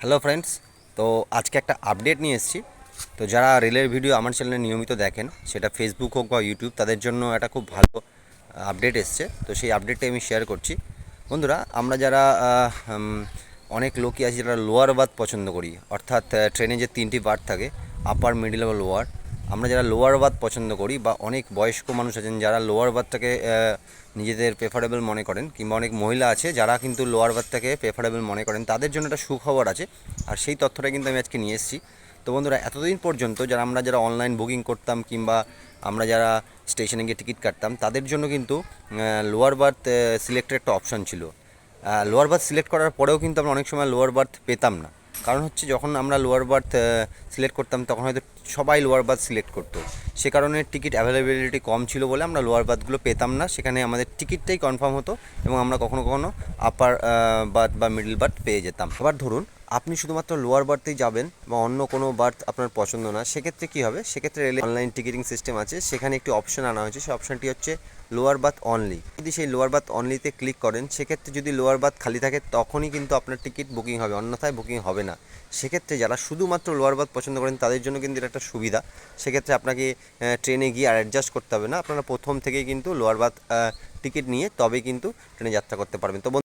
Hello friends, তো আজকে একটা আপডেট নিয়ে এসেছি। তো যারা রেলের ভিডিও আমার চ্যানেলে নিয়মিত দেখেন, সেটা ফেসবুক হোক বা ইউটিউব তাদের জন্য একটা খুব ভালো আপডেট এসছে। তো সেই আপডেটটা আমি শেয়ার করছি। বন্ধুরা, আমরা যারা অনেক লোকই আছি, যারা লোয়ার বার্থ পছন্দ করি, অর্থাৎ ট্রেনে যে তিনটি বার্থ থাকে আপার মিডিল বা লোয়ার আমরা যারা লোয়ার বাথ পছন্দ করি বা অনেক বয়স্ক মানুষ আছেন যারা লোয়ার বাথটাকে নিজেদের প্রেফারেবল মনে করেন কিংবা অনেক মহিলা আছে যারা কিন্তু লোয়ার বাথটাকে প্রেফারেবল মনে করেন, তাদের জন্য একটা সুখবর আছে। আর সেই তথ্যটা কিন্তু আমি আজকে নিয়ে এসেছি। তো বন্ধুরা, এতদিন পর্যন্ত যারা আমরা যারা অনলাইন বুকিং করতাম কিংবা আমরা যারা স্টেশনে গিয়ে টিকিট কাটতাম, তাদের জন্য কিন্তু লোয়ার বার্থ সিলেক্টের একটা অপশান ছিল। লোয়ার বার্থ সিলেক্ট করার পরেও কিন্তু আমরা অনেক সময় লোয়ার বার্থ পেতাম না। কারণ হচ্ছে যখন আমরা লোয়ার বার্থ সিলেক্ট করতাম, তখন হয়তো সবাই লোয়ার বার্থ সিলেক্ট করতো। সে কারণে টিকিট অ্যাভেলেবিলিটি কম ছিল বলে আমরা লোয়ার বার্থগুলো পেতাম না। সেখানে আমাদের টিকিটটাই কনফার্ম হতো এবং আমরা কখনো কখনো আপার বার্থ বা মিডল বার্থ পেয়ে যেতাম। আবার ধরুন আপনি শুধুমাত্র লোয়ার বার্থেই যাবেন বা অন্য কোনো বার্থ আপনার পছন্দ না, সেক্ষেত্রে কী হবে? সেক্ষেত্রে রেলে অনলাইন টিকিটিং সিস্টেম আছে, সেখানে একটি অপশন আনা হয়েছে সেই অপশনটি হচ্ছে লোয়ার বার্থ অনলি যদি সেই লোয়ার বার্থ অনলিতে ক্লিক করেন, সেক্ষেত্রে যদি লোয়ার বার্থ খালি থাকে, তখনই কিন্তু আপনার টিকিট বুকিং হবে, অন্যথায় বুকিং হবে না। সেক্ষেত্রে যারা শুধুমাত্র লোয়ার বার্থ পছন্দ করেন, তাদের জন্য কিন্তু এটা একটা সুবিধা। সেক্ষেত্রে আপনাকে ট্রেনে গিয়ে আর অ্যাডজাস্ট করতে হবে না, আপনারা প্রথম থেকেই কিন্তু লোয়ার বার্থ টিকিট নিয়ে তবেই কিন্তু ট্রেনে যাত্রা করতে পারবেন। তো